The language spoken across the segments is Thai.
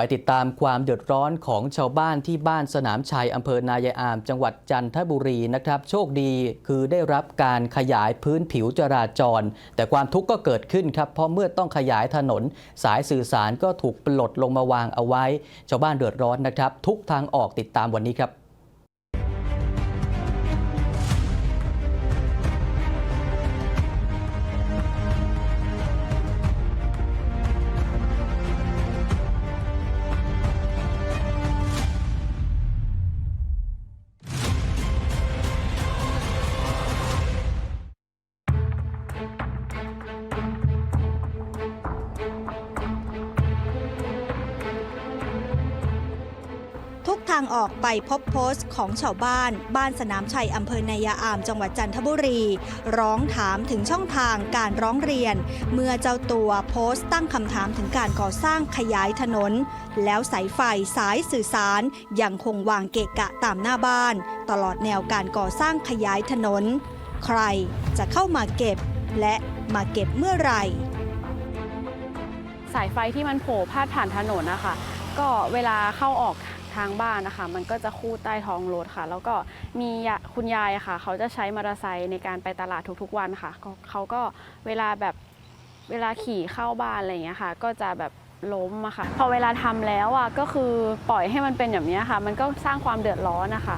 ไปติดตามความเดือดร้อนของชาวบ้านที่บ้านสนามชัยอำเภอนายายอาม จังหวัดจันทบุรีนะครับ โชคดีคือได้รับการขยายพื้นผิวจราจร แต่ความทุกข์ก็เกิดขึ้นครับเพราะเมื่อต้องขยายถนน สายสื่อสารก็ถูกปลดลงมาวางเอาไว้ ชาวบ้านเดือดร้อนนะครับ ทุกทางออกติดตามวันนี้ครับางออกไปพบโพสต์ของชาวบ้าน บ้านสนามชัยอำเภอนายาอามจังหวัดจันทบุรี ร้องถามถึงช่องทางการร้องเรียน เมื่อเจ้าตัวโพสต์ตั้งคำถามถึงการก่อสร้างขยายถนน แล้วสายไฟสายสื่อสารยังคงวางเกะกะตามหน้าบ้าน ตลอดแนวการก่อสร้างขยายถนน ใครจะเข้ามาเก็บ และมาเก็บเมื่อไหร่สายไฟที่มันโผล่พาดผ่านถนนนะคะก็เวลาเข้าออก ทางบ้านนะคะ มันก็จะคู่ใต้ท้องรถค่ะ แล้วก็มีคุณยายค่ะ เขาจะใช้มอเตอร์ไซค์ในการไปตลาดทุกๆวันค่ะ เขาก็เวลาแบบเวลาขี่เข้าบ้านอะไรอย่างเงี้ยค่ะ ก็จะแบบล้มอะค่ะ พอเวลาทำแล้วอะก็คือปล่อยให้มันเป็นแบบนี้ค่ะ มันก็สร้างความเดือดร้อนนะคะ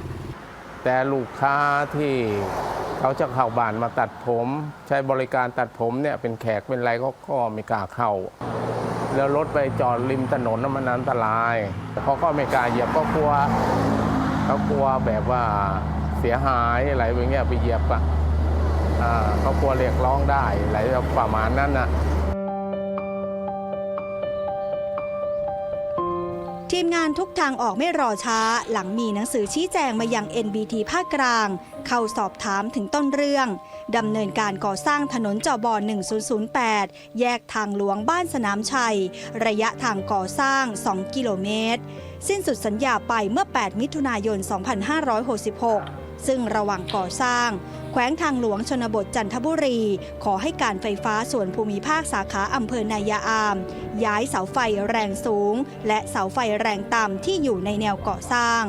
แต่ลูกค้าที่เขาจะเข้าบ้านมาตัดผม ใช้บริการตัดผมเนี่ยเป็นแขกเป็นไรก็ก็ไม่กล้าเข้า แล้วรถไปจอดริมถนนน่ะมันอันตรายเขาก็ไม่กล้าเหยียบก็กลัวเขากลัวแบบว่าเสียหายอะไรแบบเงี้ยไปเหยียบอะเขากลัวเรียกร้องได้อะไรประมาณนั้นน่ะ งานทุกทางออกไม่รอช้า หลังมีหนังสือชี้แจงมายัง NBT ภาคกลาง เข้าสอบถามถึงต้นเรื่องดำเนินการก่อสร้างถนนจอบอ1008 แยกทางหลวงบ้านสนามชัย ระยะทางก่อสร้าง 2 กิโลเมตร สิ้นสุดสัญญาไปเมื่อ 8 มิถุนายน 2566 ซึ่งระหว่างก่อสร้าง แขวงทางหลวงชนบทจันทบุรี ขอให้การไฟฟ้าส่วนภูมิภาคสาขาอำเภอนายาอาม ย้ายเสาไฟแรงสูง และเสาไฟแรงต่ำที่อยู่ในแนวก่อสร้าง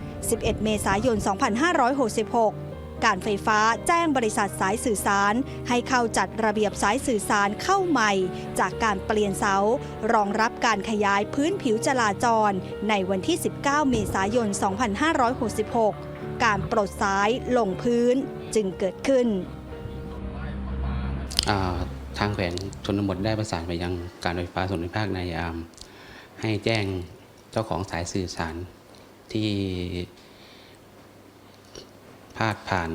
11 เมษายน 2566การไฟฟ้าแจ้งบริษัทสายสื่อสาร ให้เข้าจัดระเบียบสายสื่อสารเข้าใหม่ จากการเปลี่ยนเสา รองรับการขยายพื้นผิวจราจร ในวันที่ 19 เมษายน 2566 การปลดสายลงพื้นจึงเกิดขึ้นาทางแขวงชนบทได้ประสานไปยังการไฟฟ้าส่วนภูมิภาคในายาม ให้แจ้งเจ้าของสายสื่อสารที่พาดผ่าน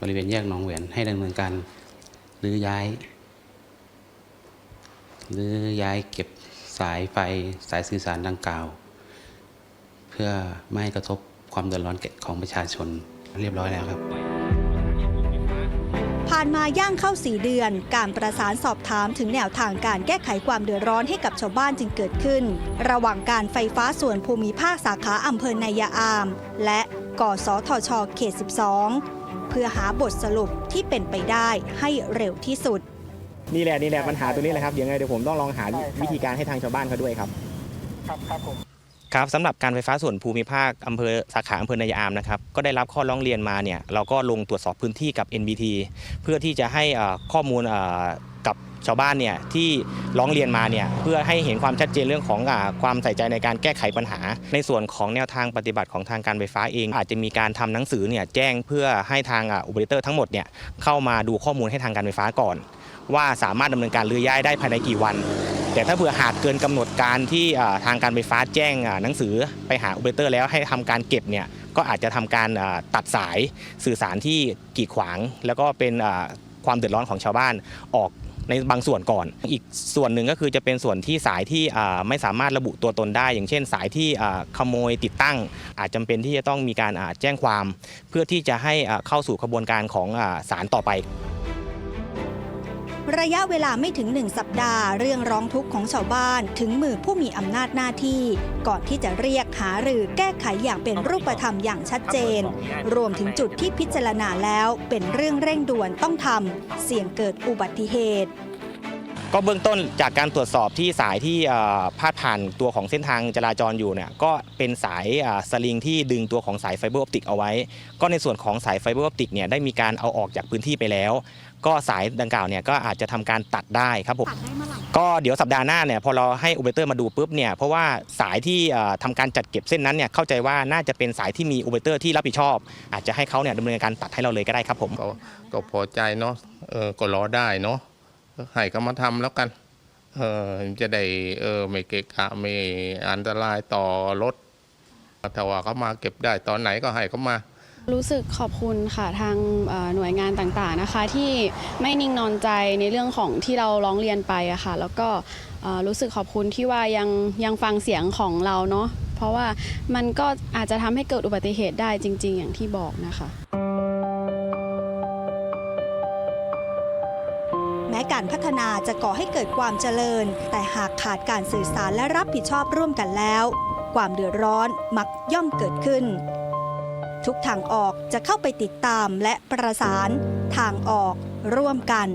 บริเวณแยกหนองแหวนให้ดำเนินการหรือย้ายหรือย้ายเก็บสายไฟสายสื่อสารดังกล่าว เพื่อไม่ให้กระทบ ความเดือดร้อนแก่ของประชาชนเรียบร้อยแล้วครับ ผ่านมาย่างเข้า4เดือน การประสานสอบถามถึงแนวทางการแก้ไขความเดือดร้อนให้กับชาวบ้านจึงเกิดขึ้น ระหว่างการไฟฟ้าส่วนภูมิภาคสาขาอำเภอนายาอาม และกสทชเขต 12 เพื่อหาบทสรุปที่เป็นไปได้ให้เร็วที่สุดนี่แหละนี่แหละปัญหาตัวนี้แหละครับยังไงเดี๋ยวผมต้องลองหาวิธีการให้ทางชาวบ้านเขาด้วยครับ ครับ สำหรับการไฟฟ้าส่วนภูมิภาคอำเภอสาขาอำเภอนายามนะครับก็ได้รับข้อร้องเรียนมาเนี่ยเราก็ลงตรวจสอบพื้นที่กับ NBT เพื่อที่จะให้ข้อมูลกับชาวบ้านเนี่ยที่ร้องเรียนมาเนี่ยเพื่อให้เห็นความชัดเจนเรื่องของอความใส่ใจในการแก้ไขปัญหา ในส่วนของแนวทางปฏิบัติของทางการไฟฟ้าเอง อาจจะมีการทำหนังสือเนี่ยแจ้งเพื่อให้ทางอุปเปอเรเตอร์ทั้งหมดเนี่ยเข้ามาดูข้อมูลให้ทางการไฟฟ้าก่อน ว่าสามารถดำเนินการรื้อย้ายได้ภายในกี่วัน แต่ถ้าเผื่อหากเกินกำหนดการที่ทางการไฟฟ้าแจ้งหนังสือไปหาอุปเปอเตอร์แล้วให้ทำการเก็บเนี่ยก็อาจจะทำการตัดสายสื่อสารที่กีดขวาง แล้วก็เป็นความเดือดร้อนของชาวบ้านออกในบางส่วนก่อน อีกส่วนหนึ่งก็คือจะเป็นส่วนที่สายที่ไม่สามารถระบุตัวตนได้ อย่างเช่น สายที่ขโมยติดตั้ง อาจจำเป็นที่จะต้องมีการแจ้งความ เพื่อที่จะให้เข้าสู่กระบวนการของศาลต่อไป ระยะเวลาไม่ถึง 1 สัปดาห์ เรื่องร้องทุกข์ของชาวบ้านถึงมือผู้มีอำนาจหน้าที่ ก่อนที่จะเรียกหาหรือแก้ไขอย่างเป็นรูปธรรมอย่างชัดเจน รวมถึงจุดที่พิจารณาแล้วเป็นเรื่องเร่งด่วนต้องทำเสี่ยงเกิดอุบัติเหตุ ก็เบื้องต้นจากการตรวจสอบที่สายที่พาดผ่านตัวของเส้นทางจราจรอยู่เนี่ยก็เป็นสายสลิงที่ดึงตัวของสายไฟเบอร์ออปติกเอาไว้ ก็ในส่วนของสายไฟเบอร์ออปติกเนี่ยได้มีการเอาออกจากพื้นที่ไปแล้ว ก็สายดังกล่าวเนี่ยก็อาจจะทำการตัดได้ครับผมก็เดี๋ยวสัปดาห์หน้าเนี่ยพอเราให้อเปอเรเตอร์มาดูปุ๊บเนี่ยเพราะว่าสายที่เอ่อทำการจัดเก็บเส้นนั้นเนี่ยเข้าใจว่าน่าจะเป็นสายที่มีอเปอเรเตอร์ที่รับผิดชอบ อาจจะให้เขาเนี่ยดำเนินการตัดให้เราเลยก็ได้ครับผมก็ก็พอใจเนาะเออก็รอได้เนาะ ให้เขามาทำแล้วกัน เออจะได้เออไม่เกะกะไม่อันตรายต่อรถถ้าว่าเขามาเก็บได้ตอนไหนก็ให้เขามา รู้สึกขอบคุณค่ะทางหน่วยงานต่างๆนะคะ ที่ไม่นิ่งนอนใจในเรื่องของที่เราร้องเรียนไปอะค่ะ แล้วก็รู้สึกขอบคุณที่ว่ายังยังฟังเสียงของเราเนาะเพราะว่ามันก็อาจจะทำให้เกิดอุบัติเหตุได้จริง ๆ อย่างที่บอกนะคะ การพัฒนาจะก่อให้เกิดความเจริญ แต่หากขาดการสื่อสารและรับผิดชอบร่วมกันแล้ว ความเดือดร้อนมักย่อมเกิดขึ้น ทุกทางออกจะเข้าไปติดตามและประสาน ทางออกร่วมกัน